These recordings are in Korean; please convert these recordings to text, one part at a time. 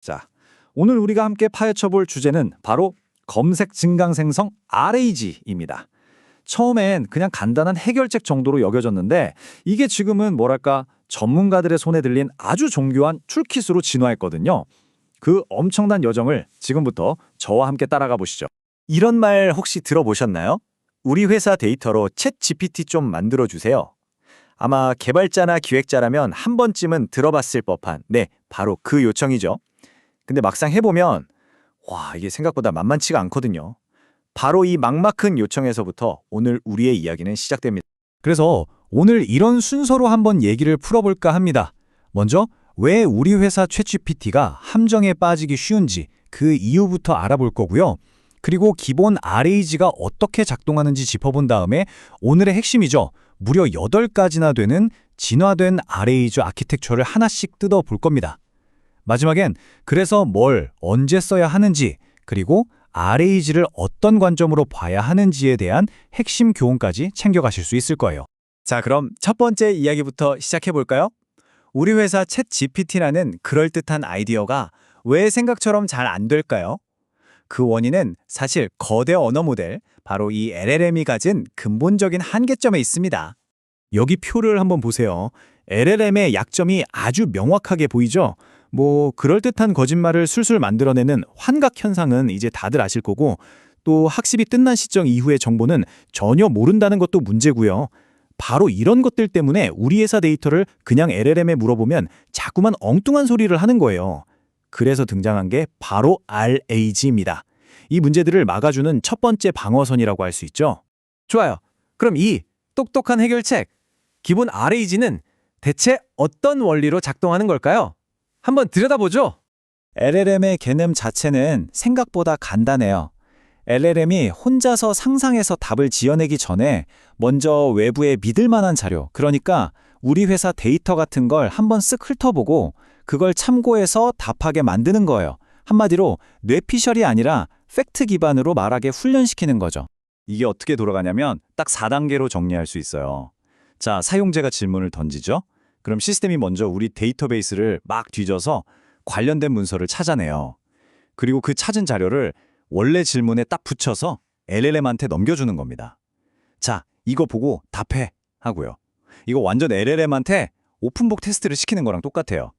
자, 오늘 우리가 함께 파헤쳐 볼 주제는 바로 검색 증강생성 RAG입니다. 처음엔 그냥 간단한 해결책 정도로 여겨졌는데 이게 지금은 뭐랄까 전문가들의 손에 들린 아주 정교한 툴킷으로 진화했거든요. 그 엄청난 여정을 지금부터 저와 함께 따라가 보시죠. 이런 말 혹시 들어보셨나요? 우리 회사 데이터로 챗 GPT 좀 만들어 주세요. 아마 개발자나 기획자라면 한 번쯤은 들어봤을 법한 네, 바로 그 요청이죠. 근데 막상 해보면 와, 이게 생각보다 만만치가 않거든요. 바로 이 막막한 요청에서부터 오늘 우리의 이야기는 시작됩니다. 그래서 오늘 이런 순서로 한번 얘기를 풀어볼까 합니다. 먼저 왜 우리 회사 챗GPT가 함정에 빠지기 쉬운지 그 이유부터 알아볼 거고요. 그리고 기본 RAG가 어떻게 작동하는지 짚어본 다음에 오늘의 핵심이죠. 무려 8가지나 되는 진화된 RAG 아키텍처를 하나씩 뜯어볼 겁니다. 마지막엔 그래서 뭘 언제 써야 하는지 그리고 RAG를 어떤 관점으로 봐야 하는지에 대한 핵심 교훈까지 챙겨가실 수 있을 거예요. 자, 그럼 첫 번째 이야기부터 시작해 볼까요? 우리 회사 챗 GPT라는 그럴듯한 아이디어가 왜 생각처럼 잘 안 될까요? 그 원인은 사실 거대 언어 모델, 바로 이 LLM이 가진 근본적인 한계점에 있습니다. 여기 표를 한번 보세요. LLM의 약점이 아주 명확하게 보이죠? 뭐 그럴듯한 거짓말을 술술 만들어내는 환각 현상은 이제 다들 아실 거고 또 학습이 끝난 시점 이후의 정보는 전혀 모른다는 것도 문제고요. 바로 이런 것들 때문에 우리 회사 데이터를 그냥 LLM에 물어보면 자꾸만 엉뚱한 소리를 하는 거예요. 그래서 등장한 게 바로 RAG입니다. 이 문제들을 막아주는 첫 번째 방어선이라고 할 수 있죠. 좋아요. 그럼 이 똑똑한 해결책, 기본 RAG는 대체 어떤 원리로 작동하는 걸까요? 한번 들여다보죠. LLM의 개념 자체는 생각보다 간단해요. LLM이 혼자서 상상해서 답을 지어내기 전에 먼저 외부의 믿을 만한 자료, 그러니까 우리 회사 데이터 같은 걸 한번 쓱 훑어보고 그걸 참고해서 답하게 만드는 거예요. 한마디로 뇌피셜이 아니라 팩트 기반으로 말하게 훈련시키는 거죠. 이게 어떻게 돌아가냐면 딱 4단계로 정리할 수 있어요. 자, 사용자가 질문을 던지죠. 그럼 시스템이 먼저 우리 데이터베이스를 막 뒤져서 관련된 문서를 찾아내요. 그리고 그 찾은 자료를 원래 질문에 딱 붙여서 LLM한테 넘겨주는 겁니다. 자, 이거 보고 답해 하고요. 이거 완전 LLM한테 오픈북 테스트를 시키는 거랑 똑같아요.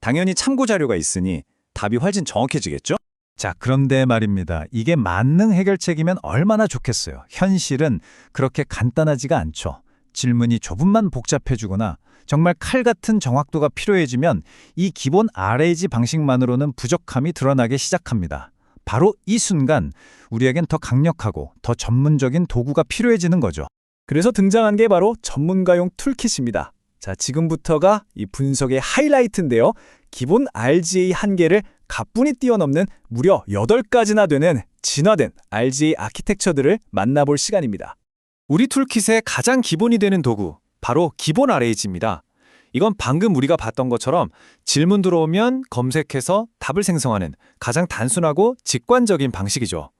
당연히 참고 자료가 있으니 답이 훨씬 정확해지겠죠? 자, 그런데 말입니다. 이게 만능 해결책이면 얼마나 좋겠어요. 현실은 그렇게 간단하지가 않죠. 질문이 조금만 복잡해지거나 정말 칼 같은 정확도가 필요해지면 이 기본 RAG 방식만으로는 부족함이 드러나기 시작합니다. 바로 이 순간 우리에겐 더 강력하고 더 전문적인 도구가 필요해지는 거죠. 그래서 등장한 게 바로 전문가용 툴킷입니다. 자, 지금부터가 이 분석의 하이라이트인데요. 기본 RGA 한계를 가뿐히 뛰어넘는 무려 8가지나 되는 진화된 RGA 아키텍처들을 만나볼 시간입니다. 우리 툴킷의 가장 기본이 되는 도구, 바로 기본 RAG입니다. 이건 방금 우리가 봤던 것처럼 질문 들어오면 검색해서 답을 생성하는 가장 단순하고 직관적인 방식이죠.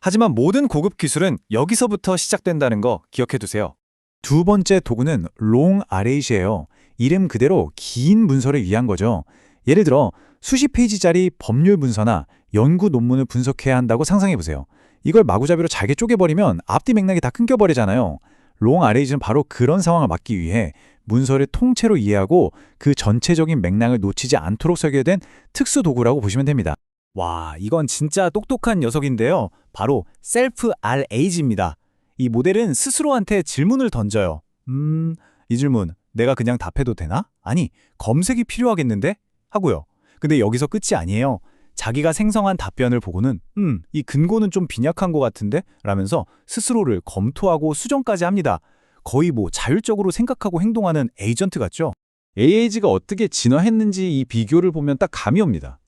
하지만 모든 고급 기술은 여기서부터 시작된다는 거 기억해 두세요. 두 번째 도구는 롱 RAG예요. 이름 그대로 긴 문서를 위한 거죠. 예를 들어 수십 페이지짜리 법률 문서나 연구 논문을 분석해야 한다고 상상해 보세요. 이걸 마구잡이로 잘게 쪼개버리면 앞뒤 맥락이 다 끊겨버리잖아요. 롱 RAG는 바로 그런 상황을 막기 위해 문서를 통째로 이해하고 그 전체적인 맥락을 놓치지 않도록 설계된 특수 도구라고 보시면 됩니다. 와, 이건 진짜 똑똑한 녀석인데요. 바로 셀프 RAG입니다. 이 모델은 스스로한테 질문을 던져요. 음, 이 질문 내가 그냥 답해도 되나? 아니, 검색이 필요하겠는데? 하고요. 근데 여기서 끝이 아니에요. 자기가 생성한 답변을 보고는 음, 이 근거는 좀 빈약한 것 같은데? 라면서 스스로를 검토하고 수정까지 합니다. 거의 뭐 자율적으로 생각하고 행동하는 에이전트 같죠? AAG가 어떻게 진화했는지 이 비교를 보면 딱 감이 옵니다.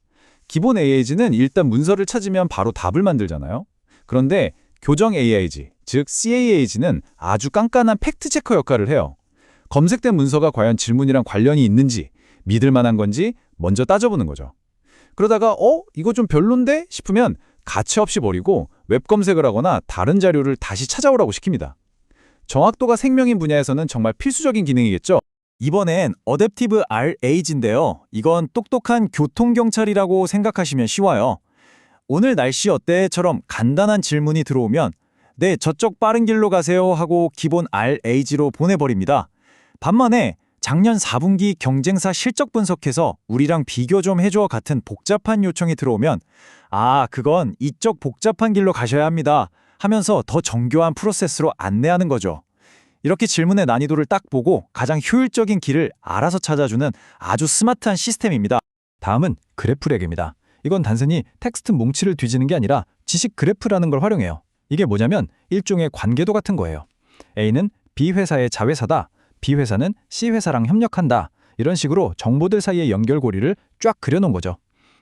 기본 AAG는 일단 문서를 찾으면 바로 답을 만들잖아요. 그런데 교정 AIG, 즉 CAAG는 아주 깐깐한 팩트체커 역할을 해요. 검색된 문서가 과연 질문이랑 관련이 있는지, 믿을 만한 건지 먼저 따져보는 거죠. 그러다가 어? 이거 좀 별론데? 싶으면 가차없이 버리고 웹 검색을 하거나 다른 자료를 다시 찾아오라고 시킵니다. 정확도가 생명인 분야에서는 정말 필수적인 기능이겠죠. 이번엔 어댑티브 RAG인데요. 이건 똑똑한 교통경찰이라고 생각하시면 쉬워요. 오늘 날씨 어때?처럼 간단한 질문이 들어오면 네, 저쪽 빠른 길로 가세요 하고 기본 RAG로 보내버립니다. 반면에 작년 4분기 경쟁사 실적 분석해서 우리랑 비교 좀 해줘 같은 복잡한 요청이 들어오면 아, 그건 이쪽 복잡한 길로 가셔야 합니다 하면서 더 정교한 프로세스로 안내하는 거죠. 이렇게 질문의 난이도를 딱 보고 가장 효율적인 길을 알아서 찾아주는 아주 스마트한 시스템입니다. 다음은 그래프렉입니다. 이건 단순히 텍스트 뭉치를 뒤지는 게 아니라 지식 그래프라는 걸 활용해요. 이게 뭐냐면 일종의 관계도 같은 거예요. A는 B 회사의 자회사다. B 회사는 C 회사랑 협력한다. 이런 식으로 정보들 사이의 연결고리를 쫙 그려놓은 거죠.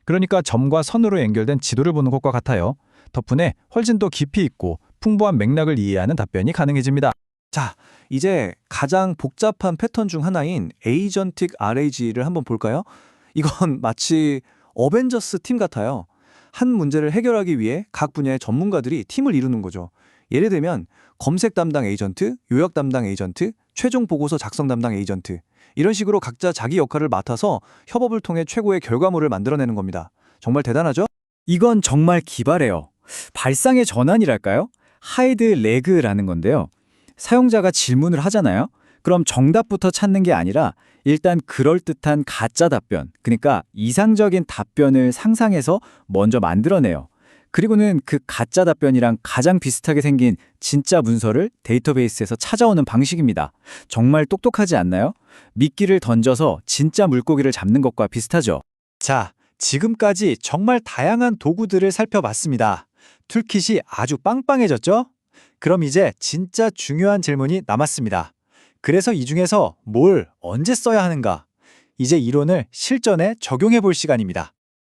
그러니까 점과 선으로 연결된 지도를 보는 것과 같아요. 덕분에 훨씬 더 깊이 있고 풍부한 맥락을 이해하는 답변이 가능해집니다. 자, 이제 가장 복잡한 패턴 중 하나인 에이전틱 RAG를 한번 볼까요? 이건 마치 어벤져스 팀 같아요. 한 문제를 해결하기 위해 각 분야의 전문가들이 팀을 이루는 거죠. 예를 들면 검색 담당 에이전트, 요약 담당 에이전트, 최종 보고서 작성 담당 에이전트 이런 식으로 각자 자기 역할을 맡아서 협업을 통해 최고의 결과물을 만들어내는 겁니다. 정말 대단하죠? 이건 정말 기발해요. 발상의 전환이랄까요? 하이드 레그라는 건데요. 사용자가 질문을 하잖아요. 그럼 정답부터 찾는 게 아니라 일단 그럴듯한 가짜 답변, 그러니까 이상적인 답변을 상상해서 먼저 만들어내요. 그리고는 그 가짜 답변이랑 가장 비슷하게 생긴 진짜 문서를 데이터베이스에서 찾아오는 방식입니다. 정말 똑똑하지 않나요? 미끼를 던져서 진짜 물고기를 잡는 것과 비슷하죠. 자, 지금까지 정말 다양한 도구들을 살펴봤습니다. 툴킷이 아주 빵빵해졌죠? 그럼 이제 진짜 중요한 질문이 남았습니다. 그래서 이 중에서 뭘 언제 써야 하는가? 이제 이론을 실전에 적용해 볼 시간입니다.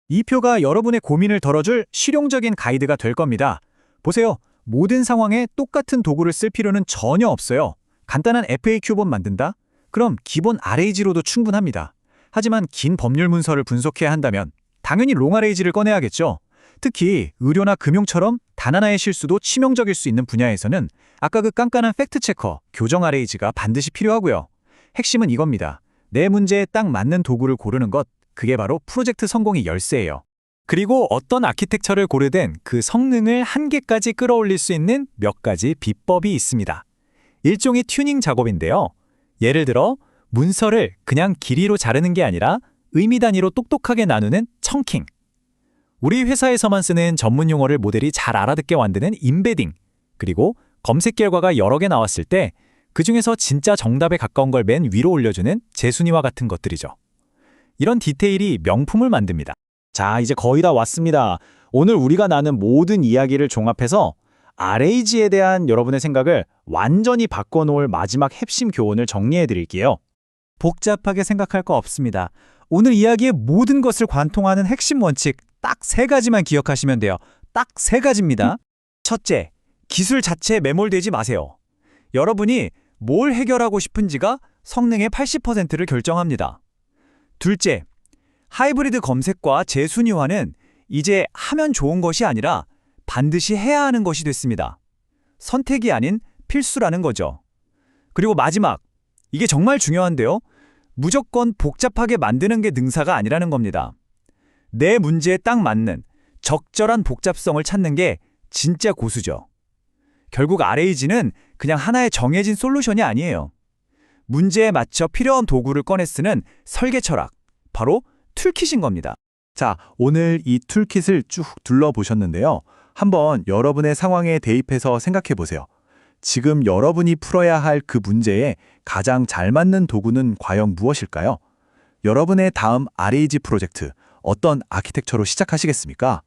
이 표가 여러분의 고민을 덜어줄 실용적인 가이드가 될 겁니다. 보세요. 모든 상황에 똑같은 도구를 쓸 필요는 전혀 없어요. 간단한 FAQ본 만든다? 그럼 기본 RAG로도 충분합니다. 하지만 긴 법률 문서를 분석해야 한다면 당연히 롱RAG를 꺼내야겠죠. 특히 의료나 금융처럼 단 하나의 실수도 치명적일 수 있는 분야에서는 아까 그 깐깐한 팩트체커, 교정 RAG가 반드시 필요하고요. 핵심은 이겁니다. 내 문제에 딱 맞는 도구를 고르는 것, 그게 바로 프로젝트 성공의 열쇠예요. 그리고 어떤 아키텍처를 고르든 그 성능을 한계까지 끌어올릴 수 있는 몇 가지 비법이 있습니다. 일종의 튜닝 작업인데요. 예를 들어 문서를 그냥 길이로 자르는 게 아니라 의미 단위로 똑똑하게 나누는 청킹. 우리 회사에서만 쓰는 전문 용어를 모델이 잘 알아듣게 만드는 임베딩. 그리고 검색 결과가 여러 개 나왔을 때 그 중에서 진짜 정답에 가까운 걸 맨 위로 올려주는 재순위와 같은 것들이죠. 이런 디테일이 명품을 만듭니다. 자, 이제 거의 다 왔습니다. 오늘 우리가 나눈 모든 이야기를 종합해서 RAG에 대한 여러분의 생각을 완전히 바꿔놓을 마지막 핵심 교훈을 정리해 드릴게요. 복잡하게 생각할 거 없습니다. 오늘 이야기의 모든 것을 관통하는 핵심 원칙 딱 세 가지만 기억하시면 돼요. 딱 세 가지입니다. 첫째, 기술 자체에 매몰되지 마세요. 여러분이 뭘 해결하고 싶은지가 성능의 80%를 결정합니다. 둘째, 하이브리드 검색과 재순위화는 이제 하면 좋은 것이 아니라 반드시 해야 하는 것이 됐습니다. 선택이 아닌 필수라는 거죠. 그리고 마지막, 이게 정말 중요한데요. 무조건 복잡하게 만드는 게 능사가 아니라는 겁니다. 내 문제에 딱 맞는 적절한 복잡성을 찾는 게 진짜 고수죠. 결국 RAG는 그냥 하나의 정해진 솔루션이 아니에요. 문제에 맞춰 필요한 도구를 꺼내 쓰는 설계 철학, 바로 툴킷인 겁니다. 자, 오늘 이 툴킷을 쭉 둘러보셨는데요. 한번 여러분의 상황에 대입해서 생각해 보세요. 지금 여러분이 풀어야 할 그 문제에 가장 잘 맞는 도구는 과연 무엇일까요? 여러분의 다음 RAG 프로젝트 어떤 아키텍처로 시작하시겠습니까?